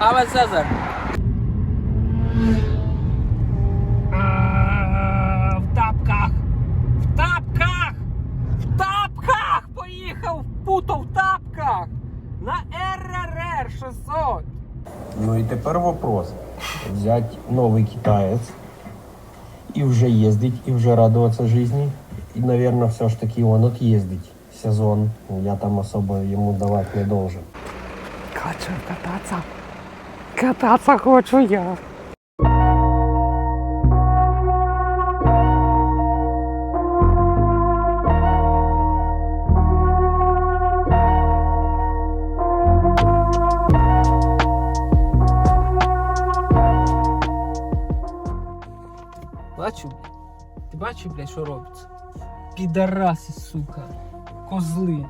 Аве Цезар. В тапках! В тапках! В тапках! Поїхав в путо в тапках! На РРР 600! Ну и теперь вопрос. Взять новый китаец и уже ездить, и уже радоваться жизни. И, наверное, все ж таки он отъездить сезон. Я там особо ему давать не должен. Хочу кататься. Кататься хочу я. Бачу, ти бачив, блядь, що робиться? Підараси, сука. Козли.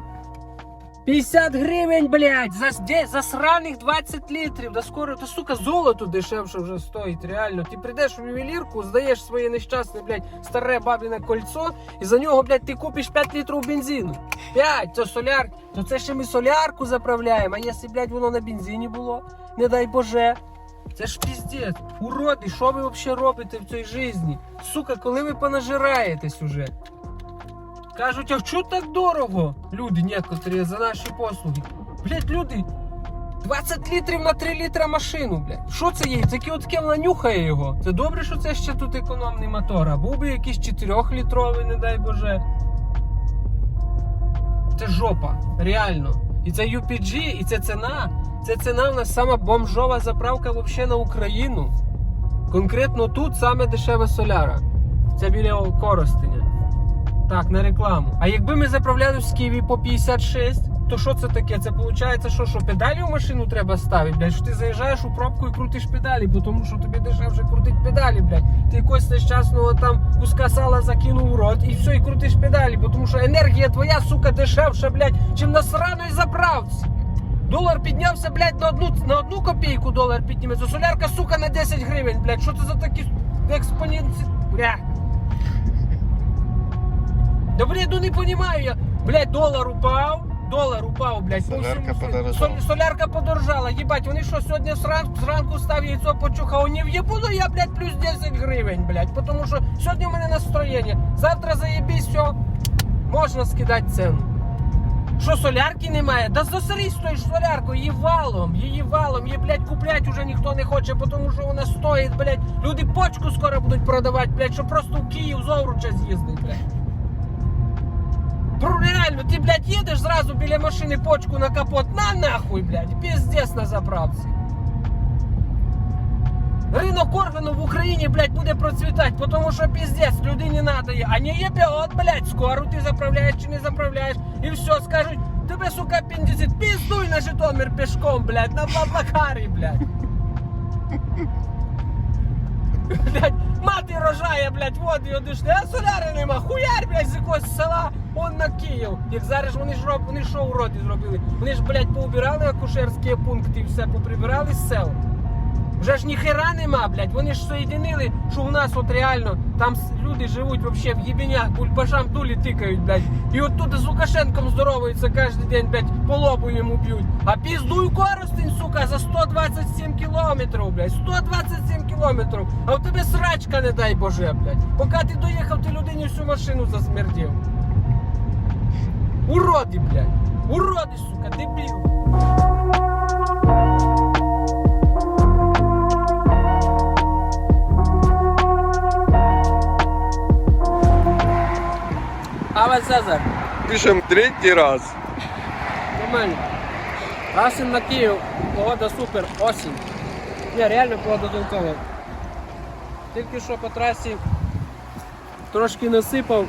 50 гривень, блядь, за, де, за сраних 20 літрів. Да скоро, та сука, золото дешевше вже стоїть, реально. Ти прийдеш в ювелірку, здаєш своє нещасне, блядь, старе бабіне кольцо, і за нього, блядь, ти купиш 5 літрів бензину. 5, то соляр, то це ще ми солярку заправляємо, а якщо, блядь, воно на бензині було, не дай Боже. Це ж піздець. Уроди, що ви взагалі робите в цій житті? Сука, коли ви понажираєтесь уже? Кажуть, а що так дорого? Люди некоторі за наші послуги. Блять, люди, 20 літрів на 3 літра машину, блядь. Що це є? Таке от кем нанюхає його. Це добре, що це ще тут економний мотор, а був би якийсь 4-літровий, не дай Боже. Це жопа, реально. І це UPG, і це ціна. Це ціна в нас сама бомжова заправка взагалі на Україну. Конкретно тут саме дешева соляра. Це біля Коростеня. Так, на рекламу. А якби ми заправляли в Сківі по 56, то що це таке? Це виходить, що, що педалі в машину треба ставити, блядь, що ти заїжджаєш у пробку і крутиш педалі, бо тому що тобі дешевше крутить педалі, блядь. Ти якось нещасного там куска сала закинув у рот і все, і крутиш педалі, бо тому що енергія твоя, сука, дешевша, блядь, чим на сраної заправці. Долар піднявся, блядь, на одну, на одну копійку долар підніметься. Солярка, сука, на 10 гривень, блядь. Що це за такі експоненці? Бля. Да блядь, ну не понимаю я. Блядь, долар упав. Долар упав, блядь. Солярка подорожала. Сол- солярка подорожала. Єбать, вони що сьогодні зранку, зранку став яйцо почухав. Не в'єбуду я, блядь, плюс 10 гривень, блядь. Потому що сьогодні у мене настроєння. Завтра заєбісь, все. Можна скидати ціну. Що солярки немає? Да засрись тою ж солярку, її валом, її валом, її, блядь, куплять уже ніхто не хоче, тому що вона стоїть, блядь. Люди почку скоро будуть продавати, блядь, щоб просто в Київ з Овруча з'їздити, блядь. Бру, реально, ти, блядь, їдеш зразу біля машини почку на капот, на нахуй, блядь, піздець на заправці. Ринок органу в Україні, блядь, буде процвітати, тому що піздець людині надо є. А не єбіот, блядь, скоро ти заправляєш чи не заправляєш. І все, скажуть, тебе, сука, апендицит, піздуй на Житомир пішком, блядь, на Баблакарі, блядь. Блядь, мати рожає, блядь, води одишне, а соляри нема, хуярь, блядь, з якогось села, Он на Київ. Як зараз вони ж роб, вони що уроди зробили? Вони ж, блядь, поубирали акушерські пункти і все поприбирали з сел. Вже ж ніхера нема, блядь. Вони ж соєдинили, що у нас от реально там люди живуть вообще в єбенях, бульбашам дулі тикають, блядь. І от тут з Лукашенком здороваються кожен день, блядь, по лобу йому б'ють. А піздуй коростень, сука, за 127 кілометрів, блядь. 127 кілометрів. А в тебе срачка, не дай Боже, блядь. Поки ти доїхав, ти людині всю машину засмердів. Уроди, блядь. Уроди, сука, дебіл. Аве Цезар. Пишем третий раз. Нормально. Гасим на Київ, погода супер, осінь. Ні, реально погода толкова. Тільки що по трасі трошки насипав,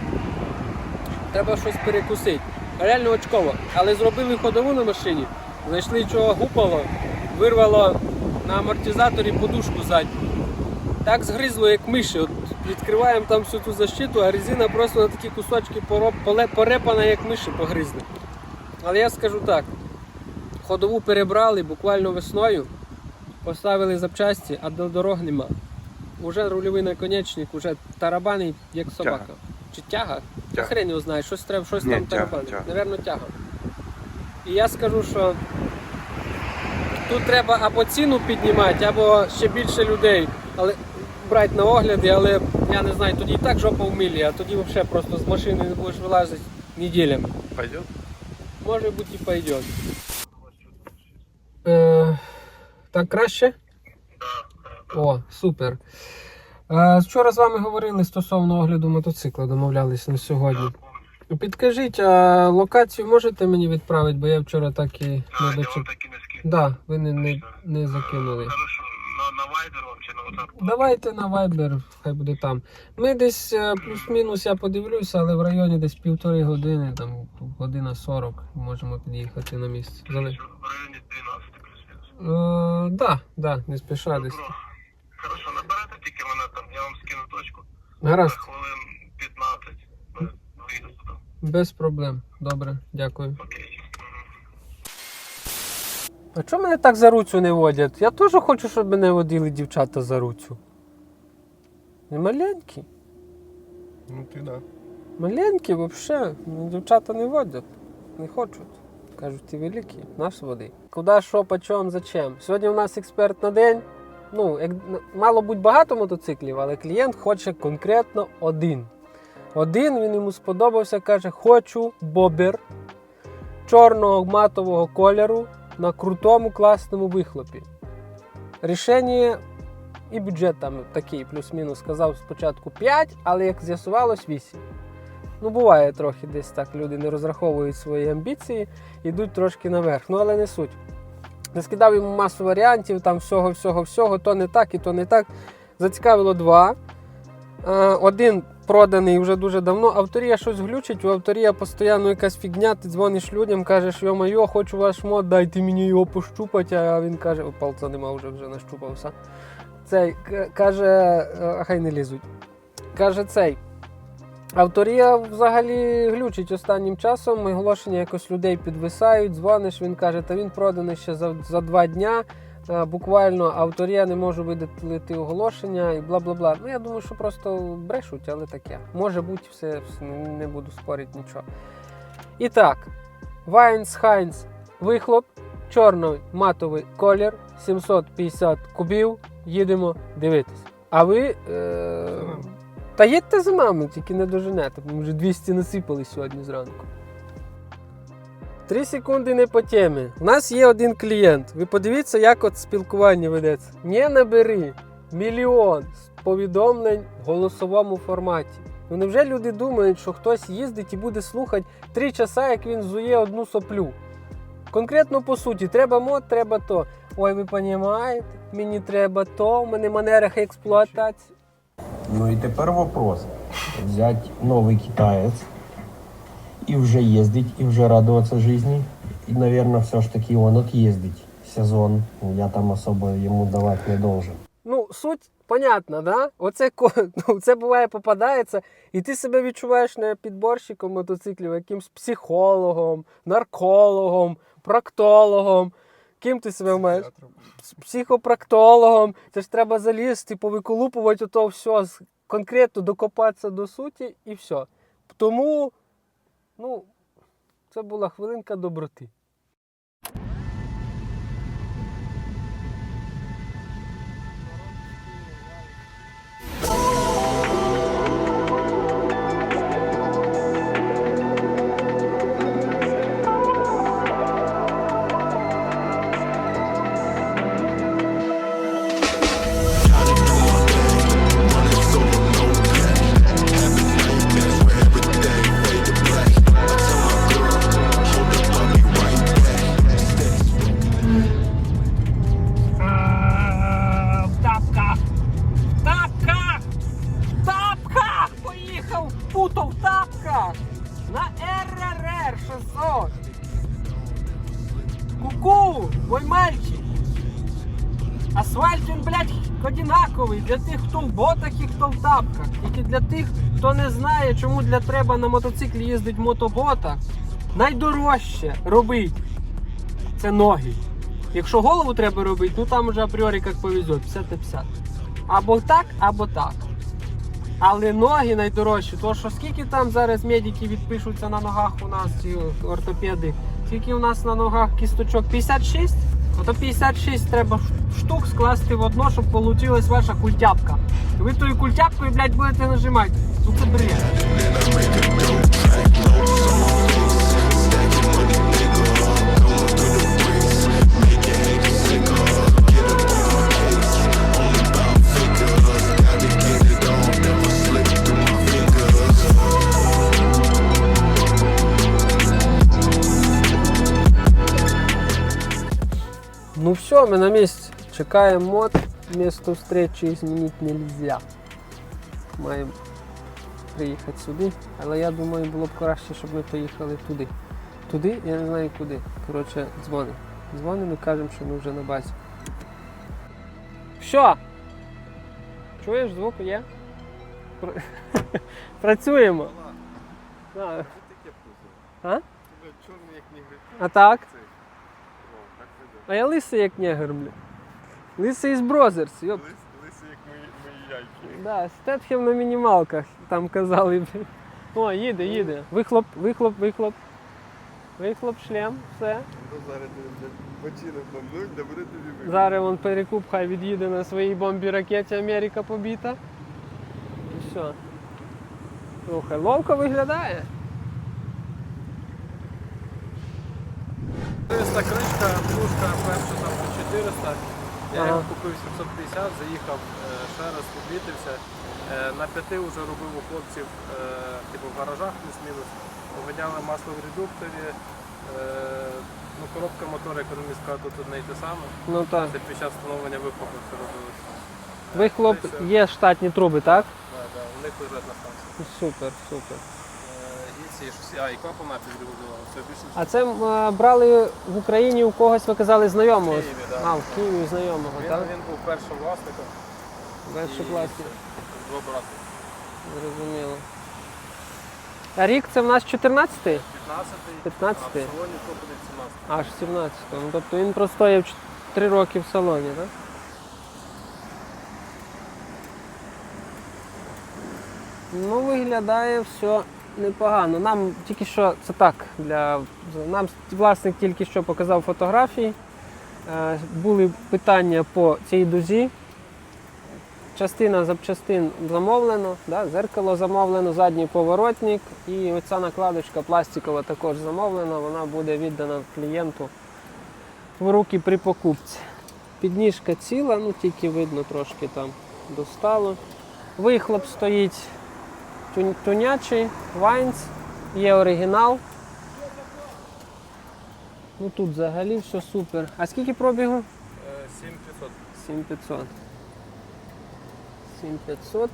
треба щось перекусити. Реально очково. Але зробили ходову на машині, знайшли чого гупало, вирвало на амортизаторі подушку задню. Так згризло, як миші. От відкриваємо там всю ту защиту, а резина просто на такі кусочки порепана, як миші погризли. Але я скажу так: ходову перебрали буквально весною, поставили запчасті, а до дорог нема. Уже рульовий наконечник, уже тарабаний, як собака. Тяга. Чи тяга? Тяга. хрен його знає, щось треба, щось Ні, там тяга, тарабанить. тяга. Навірно, тяга. І я скажу, що Тут треба або ціну піднімати, або ще більше людей. Але брати на огляди, але я не знаю, тоді і так жопа в милі, а тоді взагалі просто з машини не будеш вилазити неділями. Пойдет? Може бути і пойдет. Е, так краще? О, супер. Е, вчора з вами говорили стосовно огляду мотоцикла, домовлялись на сьогодні. Підкажіть, а локацію можете мені відправити, бо я вчора так і не скину. Да, ви не, не, не закинули. На, на Viber вам чи на WhatsApp? Давайте на Viber, хай буде там. Ми десь е, плюс-мінус, я подивлюся, але в районі десь півтори години, там година 40, можемо під'їхати на місце. В районі 12 плюс-мінус. Е, да, да, не спіша десь. Хорошо, тільки мене там, я вам скину точку. Гаразд, Хвилин 15. Вийду туди. без проблем. Добре, дякую. Окей. А чому мене так за руцю не водять? Я теж хочу, щоб мене водили дівчата за руцю. Не маленькі. Ну ты да. Маленькі взагалі. Дівчата не водять. Не хочуть. Кажуть, ти великий, наш води. Куди, що, по чому, зачем? Сьогодні у нас експерт на день. Ну, як, мало бути багато мотоциклів, але клієнт хоче конкретно один. Один він йому сподобався, каже: хочу бобер чорного матового кольору на крутому класному вихлопі. Рішення і бюджет там такий, плюс-мінус, сказав спочатку 5, але як з'ясувалось 8. Ну, буває трохи десь так. Люди не розраховують свої амбіції, йдуть трошки наверх. Ну, але не суть. Наскидав йому масу варіантів, там всього, всього, всього, то не так і то не так. Зацікавило два. Е, Один проданий вже дуже давно. Авторія щось глючить, у авторія постійно якась фігня, ти дзвониш людям, кажеш, йо-майо, хочу ваш мод, дайте мені його пощупати, а він каже, о, палця нема, вже вже нащупався. Цей каже, е, хай не лізуть. Каже цей. Авторія взагалі глючить останнім часом. Оголошення якось людей підвисають, дзвониш, він каже, та він проданий ще за, за два дня. Е, Буквально авторія не може видалити оголошення і бла бла бла. Ну я думаю, що просто брешуть, але таке. Може бути, все, не буду спорити нічого. І так, Вайнс Хайнс вихлоп, чорний матовий колір, 750 кубів. Їдемо дивитись. А ви. Е... Та їдьте за нами, тільки не доженете, бо ми вже 200 насипали сьогодні зранку. Три секунди не по темі. У нас є один клієнт. Ви подивіться, як от спілкування ведеться. Не набери мільйон повідомлень в голосовому форматі. Ну невже люди думають, що хтось їздить і буде слухати три часа, як він зує одну соплю? Конкретно по суті, треба мод, треба то. Ой, ви розумієте, мені треба то, в мене манерах експлуатації. Ну и теперь вопрос. Взять новый китаец и уже ездить, и уже радоваться жизни. И, наверное, все ж таки он отъездить сезон. Я там особо ему давать не должен. Ну, суть понятна, да? Оце ну, це буває попадається, і ти себе відчуваєш не підборщиком мотоциклів, якимсь психологом, наркологом, проктологом. Ким ти себе маєш? З психопроктологом. Це ж треба залізти, повиколупувати ото все, конкретно докопатися до суті і все. Тому, ну, це була хвилинка доброти. Асфальт він, блядь, одинаковий для тих, хто в ботах і хто в тапках. Тільки для тих, хто не знає, чому для треба на мотоциклі їздить в мотоботах, найдорожче робить це ноги. Якщо голову треба робити, ну там вже апріорі як повезет, 50 на 50. Або так, або так. Але ноги найдорожчі, то що скільки там зараз медики відпишуться на ногах у нас, ці ортопеди, скільки у нас на ногах кісточок? 56? Ото 56 треба штук скласти в одно, щоб вийшла ваша культяпка. І ви тою культяпкою, блядь, будете нажимати. Ну це бред. Все, ми на місці. Чекаємо мод. Місто встречі змінити нельзя. Маємо приїхати сюди. Але я думаю, було б краще, щоб ми поїхали туди. Туди, я не знаю куди. Коротше, дзвонимо. Дзвонимо і кажемо, що ми вже на базі. Що? Чуєш, звук є? Пр- Працюємо. А, а так? Цей. О, так видно. А я лисий як негр, бля. Лисий із Брозерс, йоп. Лис, лиси як мої, мої яйки. Да, Стетхем на мінімалках, там казали. бля. О, їде, їде. Вихлоп, вихлоп, вихлоп. Вихлоп, шлем, все. Ну зараз бочину бомбнуть, да буде тобі вихід. Зараз вон перекуп хай від'їде на своїй бомбі ракеті Америка побіта. І все. Слухай, ловко виглядає. 400 кришка, плюшка перша там по 400. Я Ага. його купив 750, заїхав е, ще раз, відмітився. Е, На п'яти вже робив у хлопців е, типу в гаражах плюс-мінус. Поміняли масло в редукторі. Ну, коробка мотора, економіст сказав, тут одне й те саме. Ну так. Це під час встановлення вихлопу все робилось. Вихлоп є штатні труби, так? Да, да, у них лежать на станції. Супер, супер. І ці, а, і клапана підрегулювали. А це м, е, брали в Україні у когось, ви казали, знайомого? В Києві, да. А, в Києві знайомого, він, так? він був першим власником. Перший і власник. Два брати. Зрозуміло. А рік це в нас 14-й? 15-й. 15-й. А в салоні то буде 17. Аж 17-й. Ну, тобто він простояв 3 роки в салоні, так? Ну, виглядає все непогано. Нам тільки що це так. Для... Нам власник тільки що показав фотографії. Е, Були питання по цій дузі. Частина запчастин замовлено, да? зеркало замовлено, задній поворотник і оця накладочка пластикова також замовлена, вона буде віддана клієнту в руки при покупці. Підніжка ціла, ну тільки видно трошки там достало. Вихлоп стоїть тунячий, Вайнс, є оригінал. Ну тут взагалі все супер. А скільки пробігу? Е, 7500. 7500. 7500.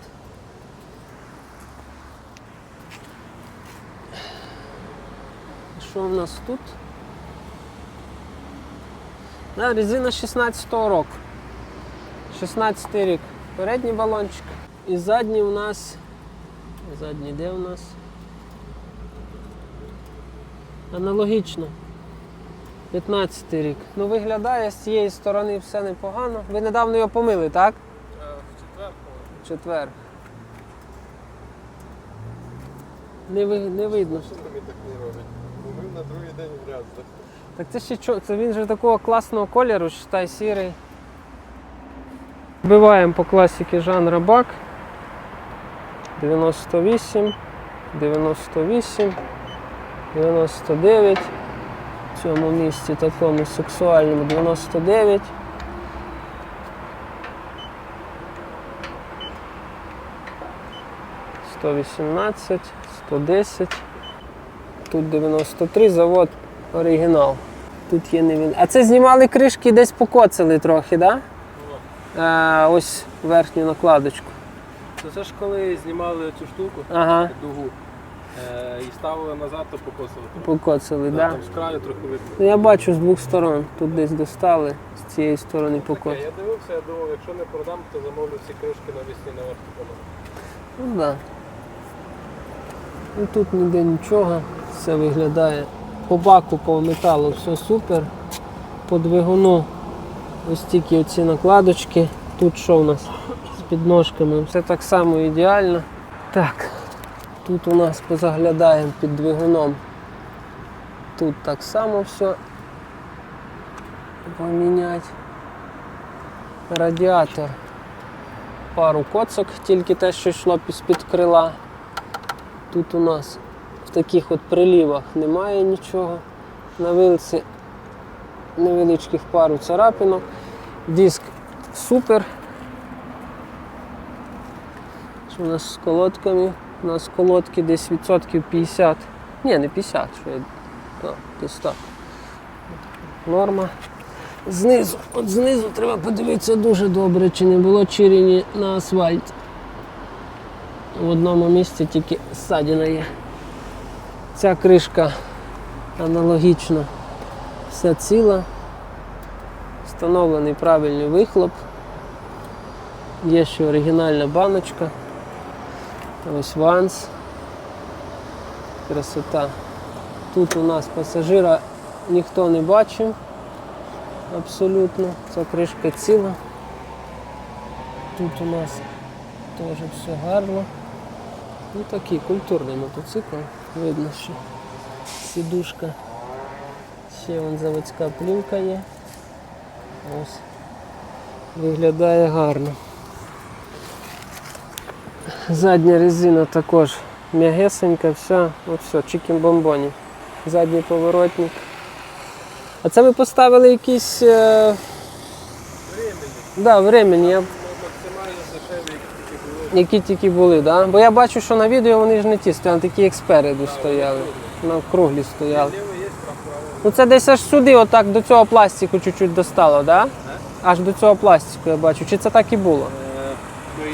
Що в нас тут? Да, резина 16-го року. 16 рік. Передній балончик. І задній у нас. Задній де у нас? Аналогічно. 15 рік. Ну виглядає з цієї сторони все непогано. Ви недавно його помили, так? Е, В четвер. В четвер. Не, ви, не видно. Що тобі так не робить? Умив на другий день грязно. Так це ще чо- це він же такого класного кольору, считай сірий. Вбиваємо по класіки жанра бак. 98, 98, 99. В цьому місці такому сексуальному 99. Сто вісімнадцять, сто десять. Тут 93, завод оригінал. Тут є не він. А це знімали кришки і десь покоцали трохи, так? Да? Е, ось верхню накладочку. То це ж коли знімали цю штуку, Ага, дугу, е, і ставили назад, то покосили. покоцали, Да, так. Там з краю трохи видно. Ну, я бачу з двох сторон. Тут десь достали, з цієї сторони Таке, покоцали. я дивився, я думав, якщо не продам, то замовлю ці кришки навесні на верху. Ну так. Да. Ну, тут ніде нічого, все виглядає. По баку, по металу все супер. По двигуну ось тільки оці накладочки. Тут що у нас підножками? Все так само ідеально. Так, тут у нас позаглядаємо під двигуном. Тут так само все. поміняти. Радіатор. Пару коцок, тільки те, що йшло з-під крила. Тут у нас в таких от прилівах немає нічого. На вилці невеличких пару царапинок. Диск супер. Що у нас з колодками? У нас колодки десь відсотків 50. Ні, не 50, що я. Так, десь так. Норма. Знизу, от знизу треба подивитися дуже добре, чи не було чирені на асфальт. В одному місці тільки ссадина є. Ця кришка аналогічно все ціла. Встановлений правильний вихлоп. Є ще оригінальна баночка. Ось ванс. Красота. Тут у нас пасажира ніхто не бачив. Абсолютно. Ця кришка ціла. Тут у нас теж все гарно. Ну такий культурний мотоцикл. Видно, що сідушка. Ще вон заводська плівка є. Ось. Виглядає гарно. Задня резина також м'ягесенька, вся, ну все, чикін-бомбоні. Задній поворотник. А це ви поставили якісь. Е... Да, времені. Я... Максимально дешеві, які тільки були, да? Бо я бачу, що на відео вони ж не ті стояли, такі як спереду стояли. На круглі стояли. Ну це десь аж сюди, отак до цього пластику чуть-чуть достало, да? Аж до цього пластику я бачу. Чи це так і було?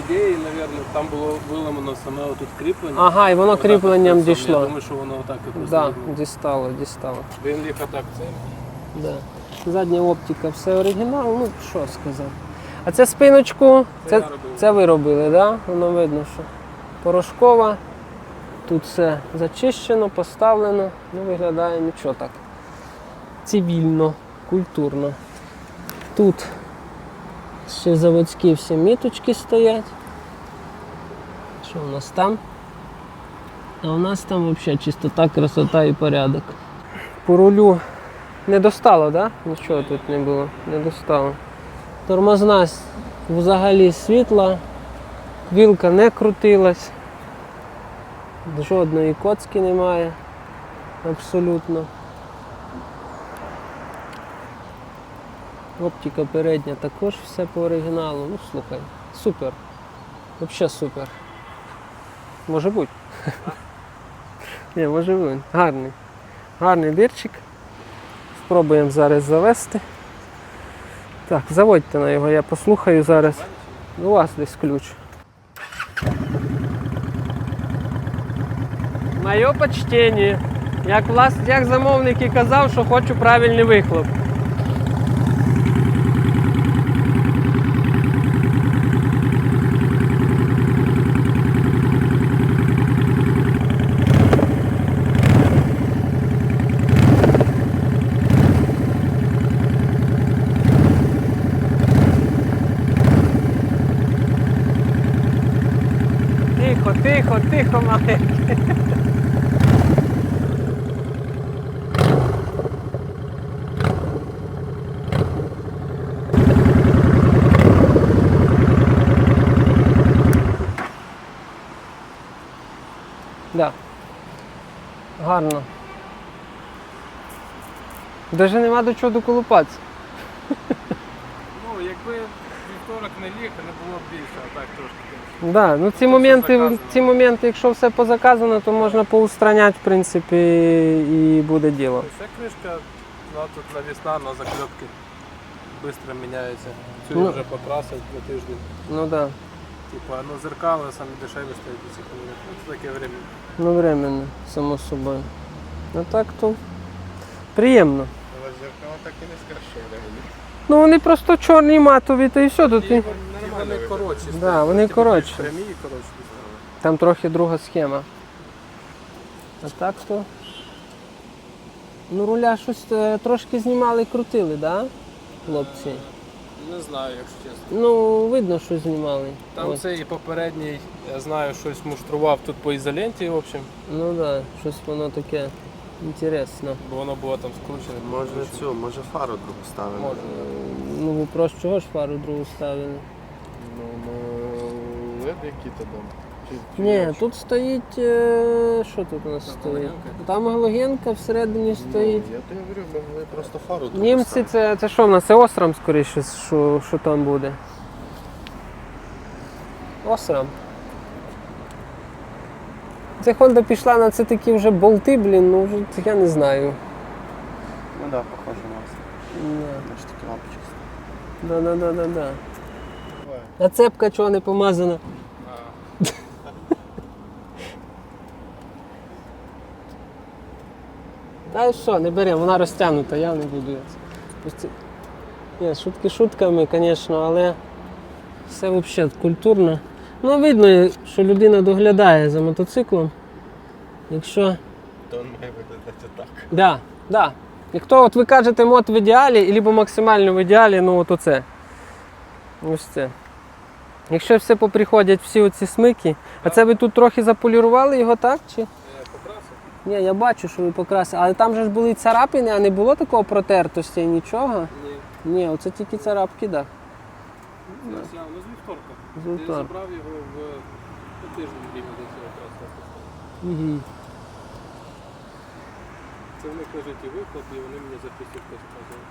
Ідеї, мабуть, там було виламано саме отут кріплення. Ага, і воно кріпленням Я дійшло. думаю, що воно отак якось. Да, дістало, дістало. Він ліг отак це. Да. Задня оптика, все оригінал, ну що сказати. А це спиночку, Це це, це ви робили, так? Да? Воно видно, що порошкова. Тут все зачищено, поставлено, ну виглядає нічого так. Цивільно, культурно. Тут ще заводські всі міточки стоять. Що у нас там? А у нас там взагалі чистота, красота і порядок. По рулю не достало, так? Да? Нічого тут не було, не достало. Тормозна взагалі світла, вілка не крутилась, жодної коцки немає. Абсолютно. Оптика передня також все по оригіналу. Ну слухай, супер. Взагалі супер. Може бути. Ні, може бути. Гарний. Гарний дирчик. Спробуємо зараз завести. Так, заводьте на його, я послухаю зараз. У вас десь ключ. Моє почтення. Як, влас... як замовник і казав, що хочу правильний вихлоп. Даже нема до чого доколупатися. Ну, якби вівторок не ліг, не було б більше, а так трошки. Да, ну ці моменти, заказано. ці моменти, якщо все позаказано, то можна поустраняти, в принципі, і буде діло. Ця кришка, вона тут навісна на закльопки. Швидко міняється. Цю Ну. вже покрасив на тиждень. Ну да. Типа, ну зеркали самі дешеві стоять до цих хвилин. Ну, це таке время. Ну временно, само собою. Ну так то приємно. Але зеркало так і не скрашили. Ну вони просто чорні матові, та і все тут. І вони коротші. Да, вони коротші. Прямі і коротші стали. Там трохи друга схема. А так то. Ну руля щось е, трошки знімали, і крутили, да? Хлопці. Не знаю, якщо чесно. Ну, видно, що знімали. Там От. цей попередній, я знаю, щось муштрував тут по ізоленті, в общем. Ну так, да, щось воно таке. Інтересно. Бо воно було там скручене. Може цю, може фару другу ставимо. Може. Ну вопрос, чого ж фару другу ставили? Ну, ну, лед які то там. Чи- чи Ні, тут стоїть. е, Що тут у нас стоїть? Там галогенка всередині стоїть. Ну, я тобі говорю, ми могли просто фару другу Німці ставити. це, це що в нас? Це Осрам, скоріше, що, що там буде. Осрам. Це Honda пішла на це такі вже болти, блін, ну вже це я не знаю. Ну так, да, похоже на вас. Да. Такі лампочки. Да, да, да, да, да. А цепка чого не помазана? Та що, не беремо, вона розтягнута, я не буду. Ні, шутки шутками, звісно, але все взагалі культурно. Ну, видно, що людина доглядає за мотоциклом. Якщо. То він має виглядати так. Да, да. Якщо от ви кажете мод в ідеалі, або максимально в ідеалі, ну от оце. Ось це. Якщо все поприходять всі оці смики, а це ви тут трохи заполірували його, так? Чи? Покрасив. Ні, я бачу, що ви покрасили. Але там же ж були царапини, а не було такого протертості, нічого. Ні. Ні, оце тільки царапки, так. Да. Я забрав його в ну, тиждень рівно до цього якраз. Угу. Це в них лежить і вихлоп, і вони мені записують теж показують.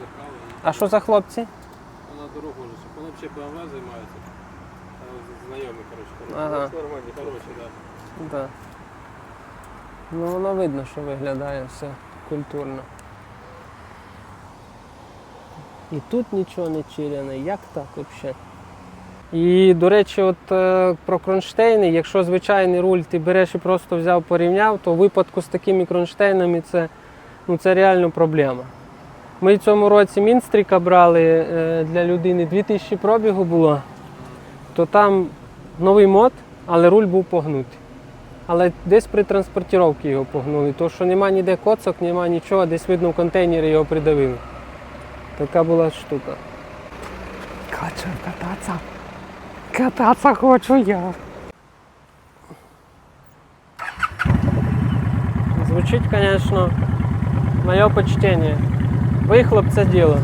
Зеркало. А що за хлопці? Вона дорогу лише. Вони взагалі БМВ займаються. Знайомі, коротше. Ага. Нормальні, хороші, так. Да. Ну воно видно, що виглядає все культурно. І тут нічого не чиряне, як так взагалі? І, до речі, от е, про кронштейни, якщо звичайний руль ти береш і просто взяв, порівняв, то в випадку з такими кронштейнами це, ну, це реально проблема. Ми в цьому році Мінстріка брали е, для людини 2000 пробігу було, то там новий мод, але руль був погнутий. Але десь при транспортіровці його погнули, тому що нема ніде коцок, нема нічого, десь видно в контейнері його придавили. Така була штука. Хочу кататися. Кататися хочу я. Звучить, звісно, моє почтення. Вихлоп це діло.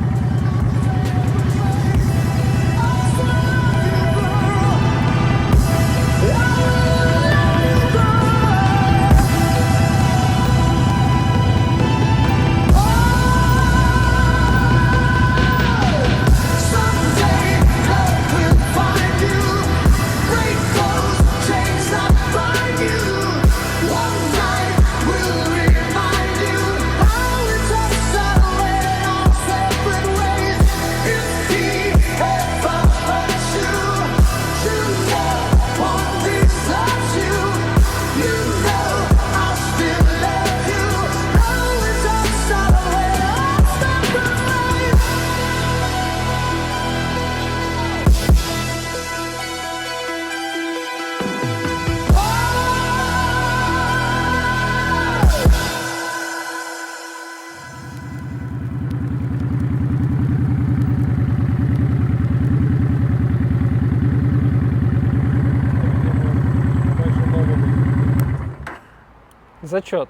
Зачот.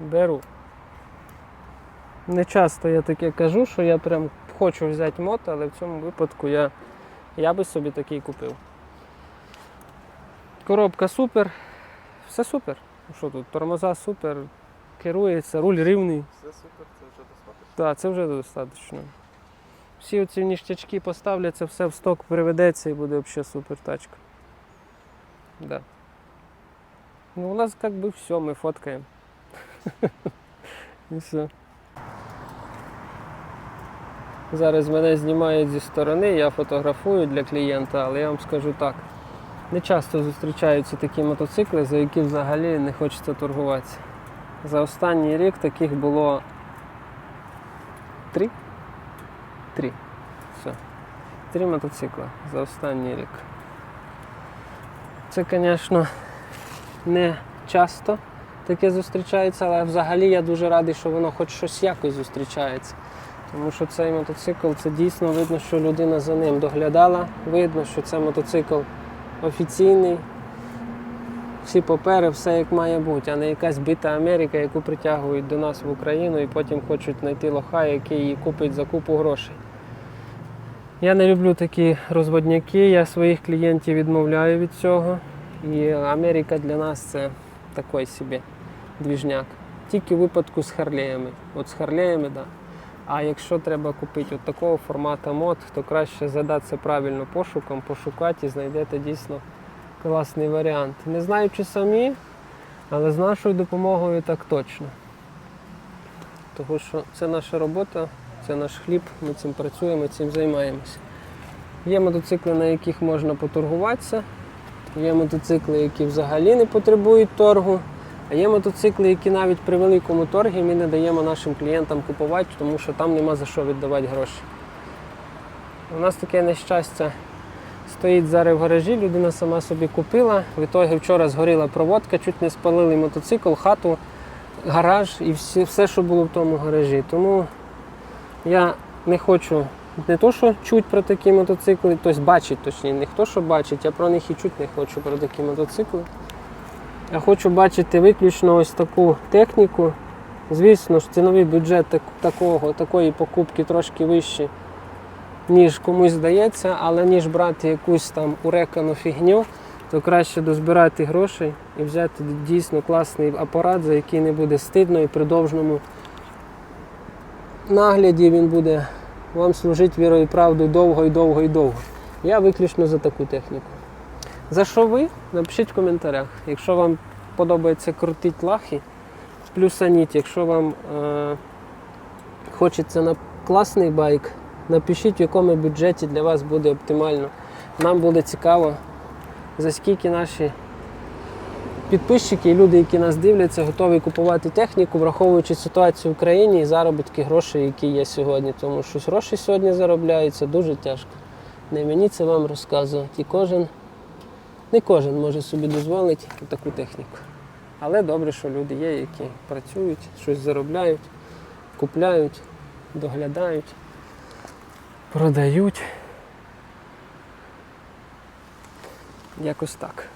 Беру. Не часто я таке кажу, що я прям хочу взяти мото, але в цьому випадку я, я би собі такий купив. Коробка супер, все супер. Що тут? Тормоза супер, керується, руль рівний. Все супер, це вже достатньо. Так, це вже достатньо. Всі оці ніштячки поставляться, все в сток приведеться і буде взагалі супер тачка. Да. Ну, у нас як би все, ми фоткаємо. І все. Зараз мене знімають зі сторони, я фотографую для клієнта, але я вам скажу так. Не часто зустрічаються такі мотоцикли, за які взагалі не хочеться торгуватися. За останній рік таких було Три? Три. Все. Три мотоцикла за останній рік. Це, звісно, не часто таке зустрічається, але взагалі я дуже радий, що воно хоч щось якось зустрічається. Тому що цей мотоцикл це дійсно видно, що людина за ним доглядала. Видно, що це мотоцикл офіційний. всі папери, все як має бути, а не якась бита Америка, яку притягують до нас в Україну і потім хочуть знайти лоха, який її купить за купу грошей. Я не люблю такі розводняки, я своїх клієнтів відмовляю від цього. І Америка для нас це такий собі двіжняк. Тільки в випадку з Харлеями. От з Харлеями, так. Да. А якщо треба купити от такого формату мод, то краще задатися правильно пошуком, пошукати і знайдете дійсно класний варіант. Не знаю, чи самі, але з нашою допомогою так точно. Тому що це наша робота, це наш хліб, ми цим працюємо, цим займаємося. Є мотоцикли, на яких можна поторгуватися, є мотоцикли, які взагалі не потребують торгу, а є мотоцикли, які навіть при великому торгі ми не даємо нашим клієнтам купувати, тому що там нема за що віддавати гроші. У нас таке нещастя стоїть зараз в гаражі, людина сама собі купила. В ітогі вчора згоріла проводка, чуть не спалили мотоцикл, хату, гараж і все, що було в тому гаражі. Тому я не хочу не то, що чуть про такі мотоцикли, тобто бачить точніше, не хто що бачить, я про них і чуть не хочу про такі мотоцикли. Я хочу бачити виключно ось таку техніку. Звісно ж, ціновий бюджет так- такого, такої покупки трошки вищий, ніж комусь здається, але ніж брати якусь там урекану фігню, то краще дозбирати грошей і взяти дійсно класний апарат, за який не буде стидно і при довжному нагляді він буде вам служити вірою і правдою довго і довго і довго. Я виключно за таку техніку. За що ви? Напишіть в коментарях. Якщо вам подобається крутити лахи, плюсаніть. Якщо вам е, хочеться на класний байк, напишіть, в якому бюджеті для вас буде оптимально. Нам буде цікаво, за скільки наші підписчики і люди, які нас дивляться, готові купувати техніку, враховуючи ситуацію в Україні і заробітки грошей, які є сьогодні. Тому що гроші сьогодні заробляються дуже тяжко. Не мені це вам розказувати. І кожен, не кожен може собі дозволити таку техніку. Але добре, що люди є, які працюють, щось заробляють, купляють, доглядають, продають. Якось так.